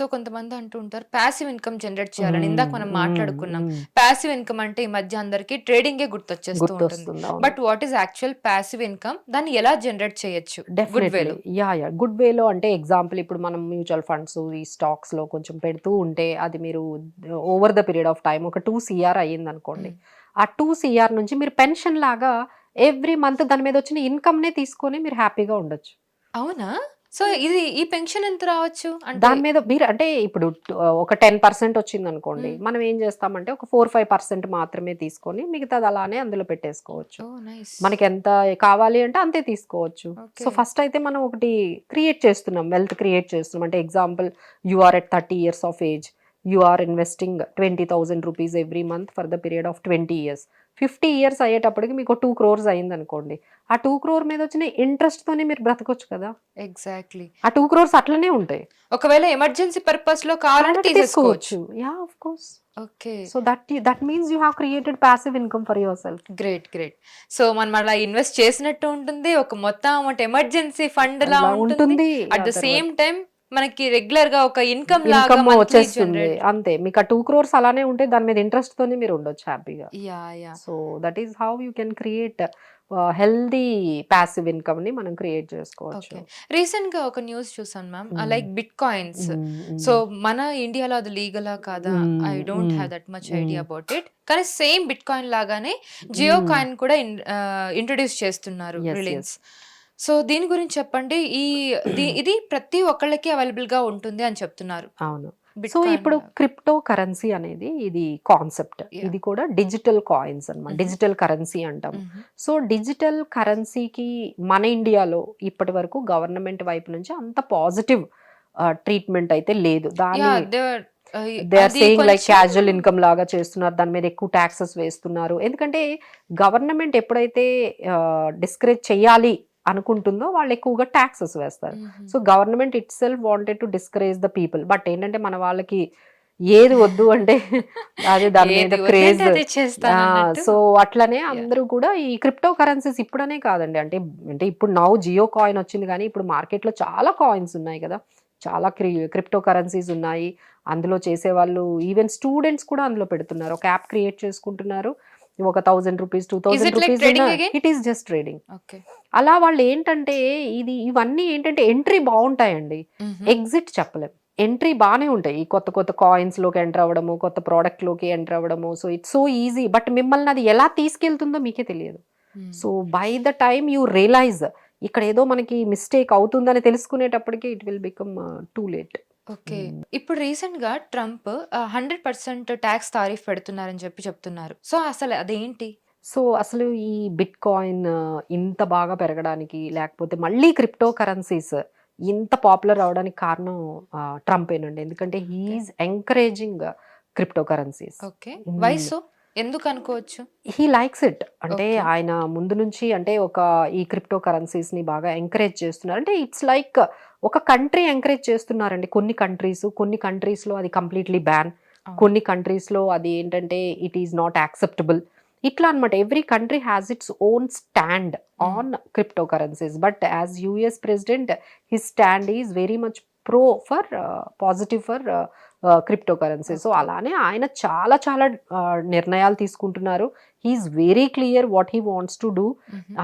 So కొంతమంది అంటూ ఉంటారు ప్యాసివ్ ఇన్కమ్ జనరేట్ చేయాలని ఇందాక మనం మాట్లాడుకున్నాం. ప్యాసివ్ ఇన్కమ్ అంటే ఈ మధ్య అందరికి ట్రేడింగే గుర్తొచ్చేస్తూ ఉంటుంది. But what is actual passive income దాన్ని ఎలా జనరేట్ చేయొచ్చు? గుడ్ వేలో యా యా గుడ్ వేలో అంటే ఎగ్జాంపుల్ ఇప్పుడు మనం మ్యూచువల్ ఫండ్స్ ఈ స్టాక్స్లో కొంచెం పెడుతూ ఉంటే అది మీరు over the period of time ఒక టూ సిఆర్ అయ్యింది అనుకోండి. ఆ టూ సిఆర్ నుంచి మీరు పెన్షన్ లాగా ఎవ్రీ మంత్ దాని మీద వచ్చిన ఇన్కమ్ నే తీసుకొని మీరు హ్యాపీగా ఉండొచ్చు. అవునా? సో ఇది ఈ పెన్షన్ ఎంత రావచ్చు దాని మీద మీరు అంటే ఇప్పుడు ఒక టెన్ పర్సెంట్ వచ్చింది అనుకోండి. మనం ఏం చేస్తామంటే ఒక ఫోర్ ఫైవ్ పర్సెంట్ మాత్రమే తీసుకొని మిగతాది అలానే అందులో పెట్టేసుకోవచ్చు. మనకి ఎంత కావాలి అంటే అంతే తీసుకోవచ్చు. సో ఫస్ట్ అయితే మనం ఒకటి క్రియేట్ చేస్తున్నాం వెల్త్ క్రియేట్ చేస్తున్నాం. అంటే example you are at thirty years of age you are investing twenty thousand rupees every month for the period of twenty years. Fifty years అయ్యేటప్పటికి మీకు టూ క్రోర్స్ అయింది అనుకోండి ఆ టూ క్రోర్ మీద వచ్చిన ఇంట్రెస్ట్ తోనే మీరు బ్రతకొచ్చు కదా. ఎగ్జాక్ట్లీ ఆ టూ క్రోర్స్ అట్లనే ఉంటాయి. ఒకవేళ ఎమర్జెన్సీ పర్పస్లో కావాలంటే అలాంటి తీసేసుకోవచ్చు. Yeah of course okay so that that means you have created passive income for yourself great great so మనం అలా ఇన్వెస్ట్ చేసినట్టు ఉంటుంది. ఒక మొత్తం అమౌంట్ ఎమర్జెన్సీ ఫండ్ లా ఉంటుంది. ఉంటుంది. అట్ ద సేమ్ టైం మనకి రెగ్యులర్గా ఒక ఇన్కమ్ లాగా వచ్చేస్తుంది. అంతే. మీకు ఆ టూ క్రోర్స్ అలానే ఉంటే దాని మీద ఇంట్రెస్ట్ తోనే మీరు ఉండొచ్చు హ్యాపీగా. So that is how you can create healthy passive ఇన్కమ్ని మనం క్రియేట్ చేసుకోవచ్చు. రీసెంట్గా ఒక న్యూస్ చూసాను ma'am. Like bitcoins so మన ఇండియాలో అది లీగలా కాదా? I don't have that much. Idea about it కానీ సేమ్ బిట్ కాయిన్ లాగానే జియో Mm. కాయిన్ కూడా ఇంట్రొడ్యూస్ చేస్తున్నారు Yes, రిలయన్స్. సో దీని గురించి చెప్పండి. ఈ దీ- ఇది ప్రతి ఒక్కళ్ళకి అవైలబుల్గా ఉంటుంది అని చెప్తున్నారు. అవును. సో Bitcoin ఇప్పుడు. క్రిప్టో కరెన్సీ అనేది ఇది కాన్సెప్ట్. Yeah. ఇది కూడా డిజిటల్ కాయిన్స్ అన్నమాట. Mhm. డిజిటల్ కరెన్సీ అంటాం. Mhm. సో డిజిటల్ కరెన్సీకి మన ఇండియాలో ఇప్పటి వరకు గవర్నమెంట్ వైపు నుంచి అంత పాజిటివ్ ట్రీట్మెంట్ అయితే లేదు. దాని Yeah, they were, uh, they are అది సేయింగ్ లైక్ కొంచెం- క్యాజువల్ ఇన్కమ్ లాగా చేస్తున్నారు. దాని మీద ఎక్కువ ట్యాక్సెస్ వేస్తున్నారు. ఎందుకంటే గవర్నమెంట్ ఎప్పుడైతే డిస్కరేజ్ చేయాలి అనుకుంటుందో వాళ్ళు ఎక్కువగా ట్యాక్సెస్ వేస్తారు. So government itself wanted to discourage the people but ఏంటంటే మన వాళ్ళకి ఏది వద్దు అంటే అదే దాని మీద క్రేజ్. సో అట్లనే అందరూ కూడా ఈ క్రిప్టో కరెన్సీస్ ఇప్పుడనే కాదండి. అంటే అంటే ఇప్పుడు నౌ జియో కాయిన్ వచ్చింది కానీ ఇప్పుడు మార్కెట్లో చాలా కాయిన్స్ ఉన్నాయి కదా. చాలా క్రిప్టో కరెన్సీస్ ఉన్నాయి. అందులో చేసే వాళ్ళు ఈవెన్ స్టూడెంట్స్ కూడా అందులో పెడుతున్నారు. ఒక యాప్ క్రియేట్ చేసుకుంటున్నారు. ఒక thousand rupees two like rupees? It is just trading. అలా వాళ్ళు ఏంటంటే ఇది ఇవన్నీ ఏంటంటే ఎంట్రీ బాగుంటాయండి. ఎగ్జిట్ చెప్పలేం. ఎంట్రీ బాగానే ఉంటాయి. ఈ కొత్త కొత్త కాయిన్స్లోకి ఎంటర్ అవ్వడము కొత్త ప్రోడక్ట్లోకి ఎంటర్ అవ్వడము. So it's so easy but మిమ్మల్ని అది ఎలా తీసుకెళ్తుందో మీకే తెలియదు. So by the time you realise ఇక్కడ ఏదో మనకి మిస్టేక్ అవుతుందని తెలుసుకునేటప్పటికి it will become too late okay. ఇప్పుడు రీసెంట్గా Trump hundred percent tax tariff పెడుతున్నారని చెప్పి చెప్తున్నారు. సో అసలు అదేంటి? సో అసలు ఈ బిట్ కాయిన్ ఇంత బాగా పెరగడానికి లేకపోతే మళ్ళీ క్రిప్టో కరెన్సీస్ ఇంత పాపులర్ అవడానికి కారణం ట్రంప్ ఏనండి ఎందుకంటే he's encouraging crypto currencies okay. వయసు ఎందుకు అనుకోవచ్చు? He likes it. అంటే. ఆయన ముందు నుంచి అంటే ఒక ఈ క్రిప్టో కరెన్సీస్ని బాగా ఎంకరేజ్ చేస్తున్నారు. అంటే ఇట్స్ లైక్ ఒక కంట్రీ ఎంకరేజ్ చేస్తున్నారండి. కొన్ని కంట్రీస్ కొన్ని కంట్రీస్లో అది కంప్లీట్లీ బ్యాన్. కొన్ని కంట్రీస్లో అది ఏంటంటే ఇట్ ఈస్ నాట్ యాక్సెప్టబుల్ ఇట్లా అనమాట every country has its own stand on crypto currencies but as US president his stand is very much pro for positive for crypto currency so అలానే ఆయన చాలా చాలా uh, నిర్ణయాలు తీసుకుంటున్నారు. He's very clear what he wants to do.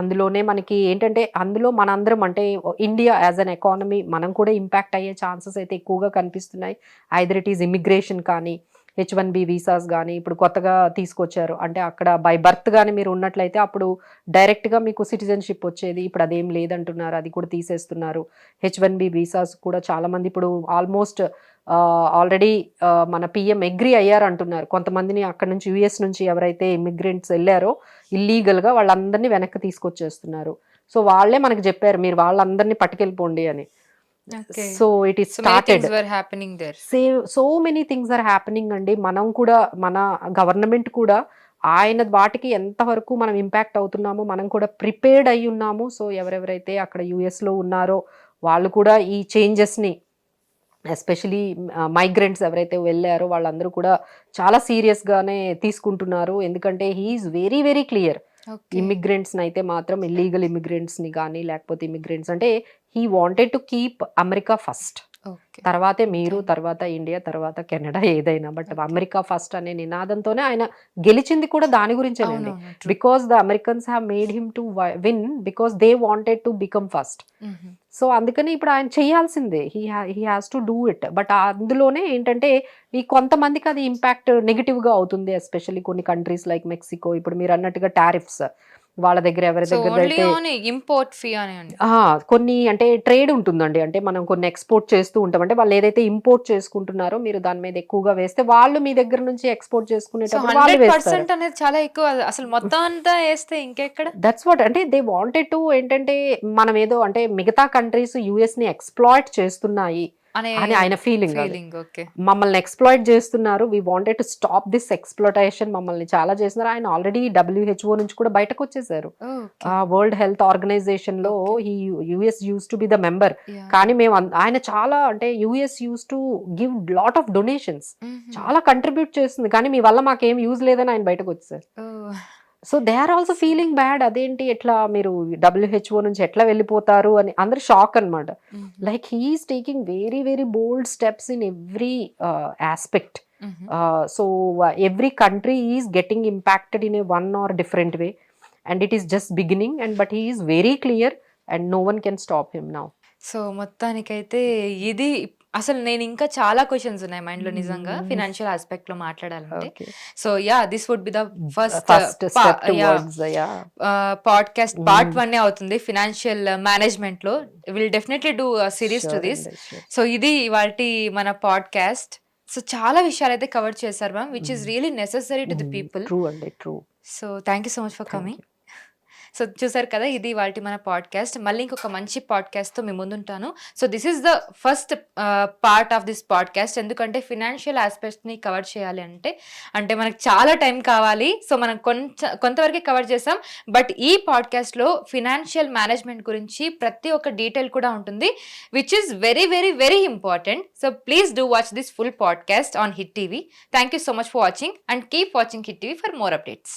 అందులోనే మనకి ఏంటంటే అందులో మనందరం అంటే ఇండియా యాజ్ అన్ ఎకానమీ మనం కూడా ఇంపాక్ట్ అయ్యే ఛాన్సెస్ అయితే ఎక్కువగా కనిపిస్తున్నాయి. ఐదర్ ఇట్ ఈస్ ఇమిగ్రేషన్ కానీ హెచ్ వన్ బి వీసాస్ కానీ ఇప్పుడు కొత్తగా తీసుకొచ్చారు. అంటే అక్కడ బై బర్త్ కానీ మీరు ఉన్నట్లయితే అప్పుడు డైరెక్ట్గా మీకు సిటిజన్షిప్ వచ్చేది. ఇప్పుడు అదేం లేదంటున్నారు. అది కూడా తీసేస్తున్నారు. హెచ్ వన్ బి వీసాస్ కూడా చాలా మంది ఇప్పుడు ఆల్మోస్ట్ ఆల్రెడీ మన పిఎం అగ్రి అయ్యారు అంటున్నారు కొంతమందిని అక్కడ నుంచి యుఎస్ నుంచి ఎవరైతే ఇమిగ్రెంట్స్ వెళ్ళారో ఇల్లీగల్గా వాళ్ళందరినీ వెనక్కి తీసుకొచ్చేస్తున్నారు. సో వాళ్ళే మనకు చెప్పారు మీరు వాళ్ళందరినీ పట్టుకెళ్ళిపోండి అని. So it is started so many things are happening అండి. మనం కూడా మన గవర్నమెంట్ కూడా ఆయన వాటికి ఎంతవరకు మనం ఇంపాక్ట్ అవుతున్నామో మనం కూడా ప్రిపేర్డ్ అయి ఉన్నాము. సో ఎవరెవరైతే అక్కడ US లో ఉన్నారో వాళ్ళు కూడా ఈ చేంజెస్ని ఎస్పెషలీ మైగ్రెంట్స్ ఎవరైతే వెళ్ళారో వాళ్ళందరూ కూడా చాలా సీరియస్గానే తీసుకుంటున్నారు ఎందుకంటే హీఈస్ వెరీ వెరీ క్లియర్. ఇమిగ్రెంట్స్ని అయితే మాత్రం ఇల్లీగల్ ఇమిగ్రెంట్స్ని కానీ లేకపోతే ఇమిగ్రెంట్స్ అంటే he wanted to keep America first. తర్వాతే మీరు. తర్వాత ఇండియా, తర్వాత కెనడా ఏదైనా. బట్. అమెరికా ఫస్ట్ అనే నినాదంతోనే ఆయన గెలిచింది కూడా దాని గురించేనండి. Because the Americans have made him to win because they wanted to become first. So, అందుకని ఇప్పుడు ఆయన చేయాల్సిందే. హి హా he has to do it. But అందులోనే ఏంటంటే ఈ కొంతమందికి అది ఇంపాక్ట్ నెగెటివ్‌గా అవుతుంది. ఎస్పెషల్లీ కొన్ని కంట్రీస్ లైక్ మెక్సికో ఇప్పుడు మీరన్నట్టుగా టారిఫ్స్ వాళ్ళ దగ్గర ఎవరి ఆన్ ఇంపోర్ట్ ఫీ! కొన్ని అంటే ట్రేడ్ ఉంటుందండి. అంటే మనం కొన్ని ఎక్స్‌పోర్ట్ చేస్తూ ఉంటాం. అంటే వాళ్ళు ఏదైతే ఇంపోర్ట్ చేసుకుంటున్నారో మీరు దాని మీద ఎక్కువగా వేస్తే వాళ్ళు మీ దగ్గర నుంచి ఎక్స్‌పోర్ట్ చేసుకునేటప్పుడు వాళ్ళు వేస్తారు. 100% అనేది చాలా ఎక్కువ. అసలు మొత్తం అంతా ఏస్తే ఇంకెక్కడ? దట్స్ వాట్ అంటే దే వాంటెడ్ టు ఏంటంటే మనం ఏదో అంటే మిగతా కంట్రీస్ యూఎస్‌ని ఎక్స్‌ప్లాయిట్ చేస్తున్నాయి అనే ఆయన ఫీలింగ్. మమ్మల్ని ఎక్స్‌ప్లాయిట్ చేస్తున్నారు. We wanted to stop this exploitation మమ్మల్ని చాలా చేస్తున్నారు. ఆయన ఆల్రెడీ డబ్ల్యూహెచ్ఓ నుంచి కూడా బయటకొచ్చేసారు. ఓకే. ఆహ్, వరల్డ్ హెల్త్ ఆర్గనైజేషన్‌లో okay. He US used to be the member. కానీ మేము ఆయన చాలా అంటే US used to give lot of donations. చాలా కంట్రిబ్యూట్ చేస్తుంది. కానీ మీ వల్ల మాకేం యూజ్ లేదని ఆయన బయటకొచ్చేసారు. ఓహ్! So, they are also feeling bad. అదేంటి ఎట్లా మీరు డబ్ల్యూహెచ్ఓ నుంచి ఎట్లా వెళ్ళిపోతారు అని అందరూ షాక్ అన్నమాట. హుహు. Like he is taking very very bold steps in every. Ah, so, every country is getting impacted in a one or different way. And it is just beginning and but he is very clear and no one can stop him now. So, మొత్తానికైతే ఇది అసలు నేను ఇంకా చాలా questions ఉన్నాయి మైండ్‌లో నిజంగా హ్మ్. ఫినాన్షియల్ ఆస్పెక్ట్‌లో మాట్లాడాలంటే. Okay. So, yeah! This would be the first podcast part. 1 అవుతుంది. ఫినాన్షియల్ మేనేజ్మెంట్‌లో. Will definitely do series to this. So, ఇది ఇవాల్టి మన పాడ్‌కాస్ట్. సో, చాలా విషయాలైతే కవర్ చేశారు ma'am. Which is hmm. Really necessary to the. People. True అండి. True. So, thank you so much for coming. So, చూసారు కదా! ఇది వాళ్ళ మన పాడ్‌కాస్ట్. మళ్ళీ ఇంకొక మంచి పాడ్‌కాస్ట్‌తో మీ ముందుంటాను. So, this is the first part of this podcast. ఎందుకంటే ఫినాన్షియల్ ఆస్పెక్ట్స్‌ని కవర్ చేయాలి అంటే, అంటే మనకు చాలా టైం కావాలి. సో, మనం కొంచెం కొంతవరకే కవర్ చేసాం. బట్ ఈ పాడ్‌కాస్ట్‌లో ఫినాన్షియల్ మేనేజ్మెంట్ గురించి ప్రతి ఒక్క డీటెయిల్ కూడా ఉంటుంది. Which is very very very important. So, please do watch this full podcast on Hit TV. Thank you so much for watching and keep watching Hit TV for more updates.